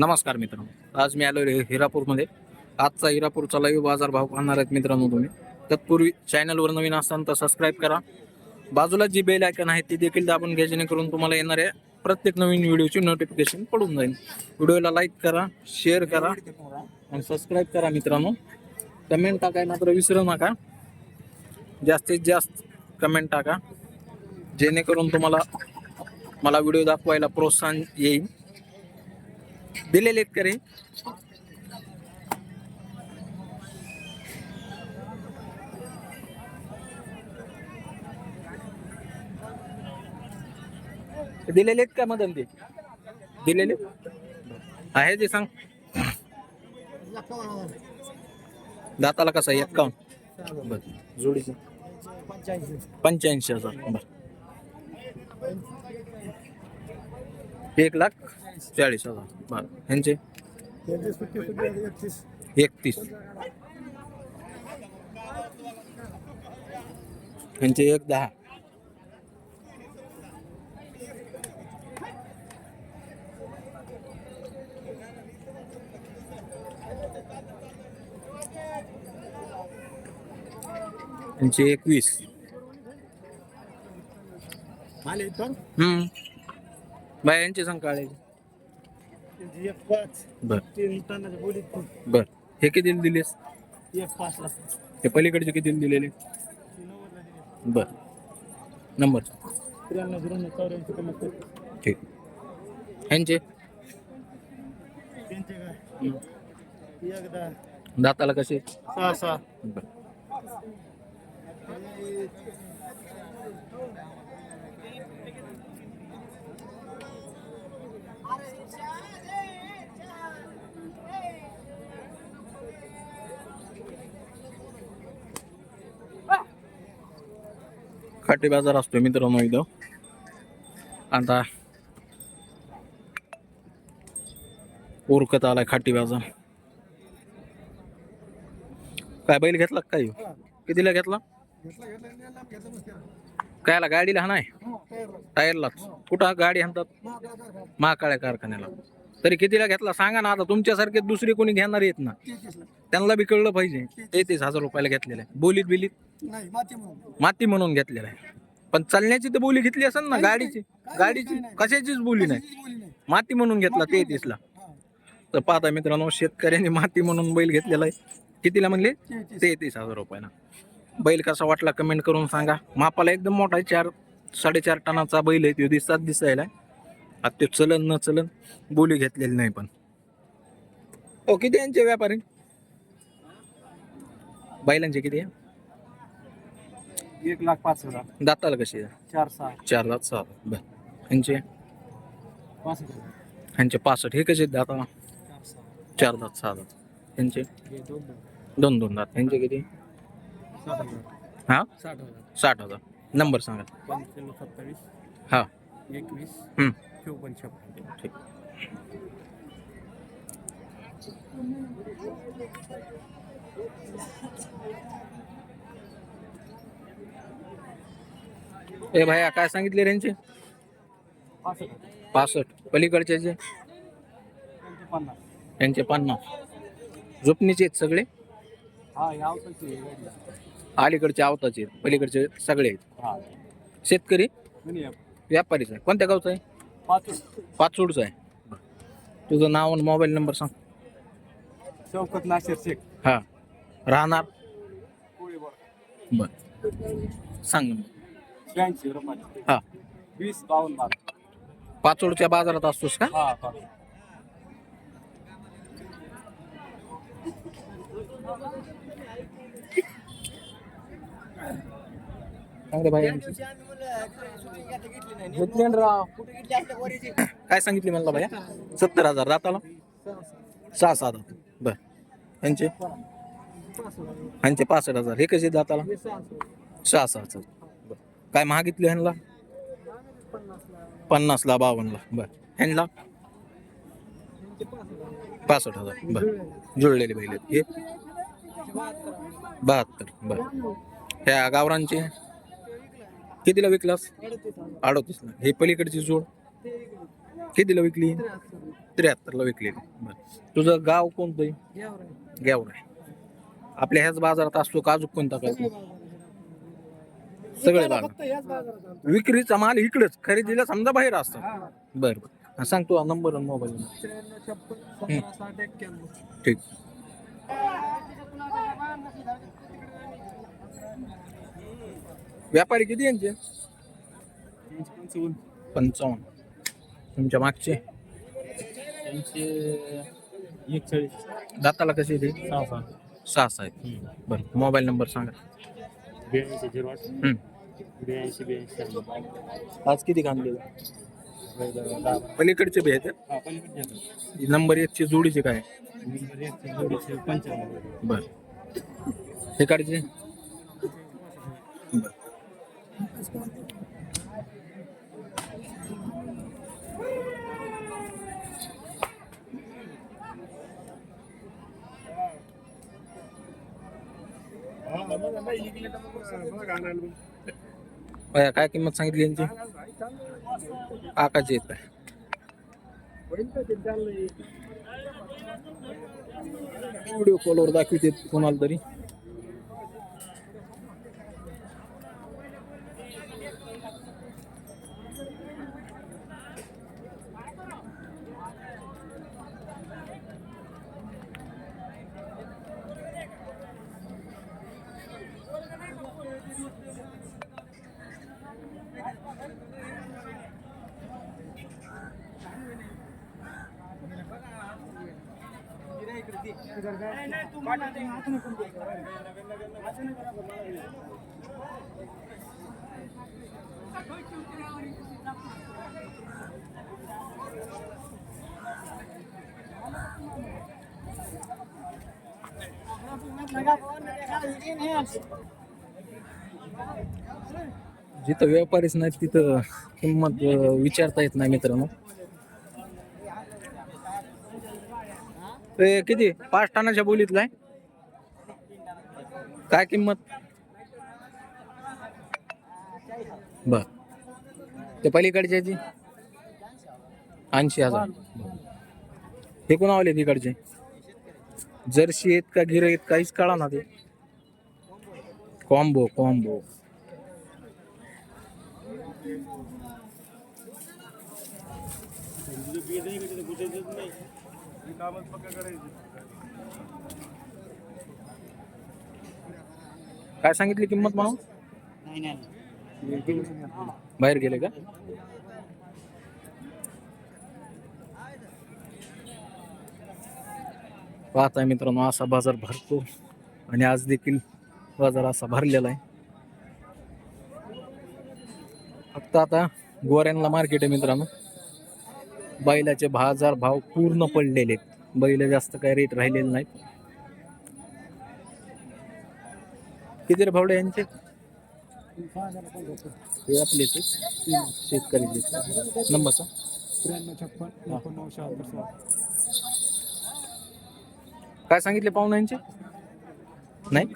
नमस्कार मित्रांनो. आज मी आलो हिरापूरमध्ये. आजचा हिरापूरचा लाईव्ह बाजार भाव पाहणार आहेत मित्रांनो तुम्ही. तत्पूर्वी चॅनलवर नवीन असाल तर सबस्क्राईब करा. बाजूला जी बेल आयकन आहे ती देखील दाबून घ्या जेणेकरून तुम्हाला येणाऱ्या प्रत्येक नवीन व्हिडिओची नोटिफिकेशन पडून जाईल. व्हिडिओला लाईक करा शेअर करा आणि सबस्क्राईब करा मित्रांनो. कमेंट टाकाय मात्र विसरू नका. जास्तीत जास्त कमेंट टाका. जेणेकरून तुम्हाला मला व्हिडिओ दाखवायला प्रोत्साहन येईल. दिलेले करे। दिलेले आहेत का मदन ते दिलेले आहे ते सांग। दाताला कसा आहे? एक्कावन्न बर. पंच्याऐंशी हज़ार. एक लाख चाळीस हजार बर. ह्यांचे? एकतीस. ह्यांचे एक दहा. ह्यांचे एकवीस. हम्म बाय यांचे सांग काढायचे बर बर. हे किती दिलेस? हे पलीकडचे किती दिलेले? बर. नंबर. ठीक. ह्यांचे? हम्म. दाताला कसे? बर. खाटी बाजार असतो मित्रांनो इथं आता उरकत आलाय खाटी बाजार. काय बैल घेतला काय? कितीला घेतला? कायला गाडीला हा नाही? टायरलाच. कुठं गाडी हाणतात महाकाळ्या कारखान्याला. तरी कितीला घेतला सांगा ना आता तुमच्यासारखे दुसरे कोणी घेणार येत ना. त्यांना बी कळलं पाहिजे. तेहतीस हजार रुपयाला घेतलेलं आहे. बोलीत बिलीत. माती म्हणून. घेतलेला आहे. पण चालण्याची तर बोली घेतली असेल ना गाडीची. गाडीची कशाचीच बोली नाही. माती म्हणून घेतला तेहतीसला. तर पाहता मित्रांनो शेतकऱ्यांनी माती म्हणून बैल घेतलेला आहे. कितीला म्हणले? तेहतीस. हजार रुपयाला. बैल कसा वाटला कमेंट करून सांगा. मापाला एकदम मोठा आहे चार साडेचार टनाचा बैल आहे तो दिसतात दिसायला. आता ते चलन न चलन बोली घेतलेली नाही पण. हो किती यांचे व्यापारी. बैलांचे किती आहे? एक लाख पाच हजार. दाताला कशी आहे? चार सहा. चार दात सहा दात. बर. ह्यांचे पाच हजार. ह्यांचे पासष्ट. हे कसे आहेत दाताला चार सहा. चार दात सहा दात. ह्यांचे हे दोन दोन दोन दोन दात. ह्यांचे किती? साठ हजार. हा? साठ हजार. साठ हजार. नंबर सांगा. पंच्याण्णव सत्तावीस. हा. एकवीस. हम्म. चौपन्न छप्पन ठीक. ए भाया काय सांगितले हजार पासष्ट. त्यांचे पन्नास यांचे पन्नास. झोपणीचे आहेत सगळे? हा अलीकडचे आवताचे आहेत. पलीकडचे सगळे आहेत. शेतकरी? व्यापारीच आहे. कोणत्या गावचा आहे? पाचोडचा आहे. तुझं नाव आणि मोबाईल नंबर सांग. चौकत नाशिर शेख. हा. राहणार? बर. सांग शहाऐंशी रुपये हा. वीस बावन्न बारा. पाचोडच्या बाजारात असतोस का? हा हा रे भाई राव. काय सांगितले म्हणला भाया सत्तर हजार. राताला सहा सात हजार. बर. यांचे यांचे पासष्ट हजार. हे कसे दाताला सहा सहा हजार. बर. काय महागितले ह्यांना? पन्नासला बावन्नला बर. ह्यांना? पासष्ट हजार. बर. जुळलेले बैल आहेत. हे? बहात्तर. बर. ह्या गावरांचे कितीला विकलास अडतीसला हे पलीकडची जोड. कितीला विकली? त्र्याहत्तरला विकली. बरं. तुझं गाव कोणतं आहे? ग्यावर आहे आपल्या ह्याच बाजारात असतो का अजून कोणता काय? सगळे बाजार विक्रीचा माल इकडेच. खरेदीला समजा बाहेर असतात. बर बर. सांग तू नंबर मोबाईल. ठीक. व्यापारी किती यांचे? पंचावन्न. तुमच्या मागचे? एकचाळीस. दाताला कसे ते सहा सहा. सहा सहा आहेत. बरं मोबाईल नंबर सांगा. ब्याऐंशी झिरो आठ. हम्म. ब्याऐंशी ब्याऐंशी. आज किती कांदे? दहा. पलीकडचे बी आहेत हा पलीकडे नंबर एकची जोडीचे काय? नंबर एक जोडीचे पंचावन्न. बर. हे बर. काय किंमत सांगितली यांची? आकाची येत आहे व्हिडिओ कॉलवर दाखवते कोणाला तरी. जिथं व्यापारीच नाहीत तिथं किंमत विचारता येत नाही मित्रांनो. ते किती? पाच टनाच्या बोलीतला आहे काय किंमत? बर. ते पलीकडचे ऐंशी हजार. हे कोण आवले तिकडचे? जर्सी आहेत का गिर आहेत काहीच कळा ना ते. Combo combo. काय सांगितली किंमत म्हणून? बाहेर गेले का? पाहताय मित्रांनो असा बाजार भरतो आणि आज देखील बाजार असा भरलेला आहे. फक्त आता गोऱ्यांना मार्केट आहे मित्रांनो. बैलाचे बाजार भाव पूर्ण पडलेले आहेत. बैल जास्त काय रेट राहिलेले नाहीत. किती रे भावडे यांचे? हे आपलेच आहेत. शेतकऱ्याचे. नंबरचा काय सांगितले पाहुण्यांचे नाही?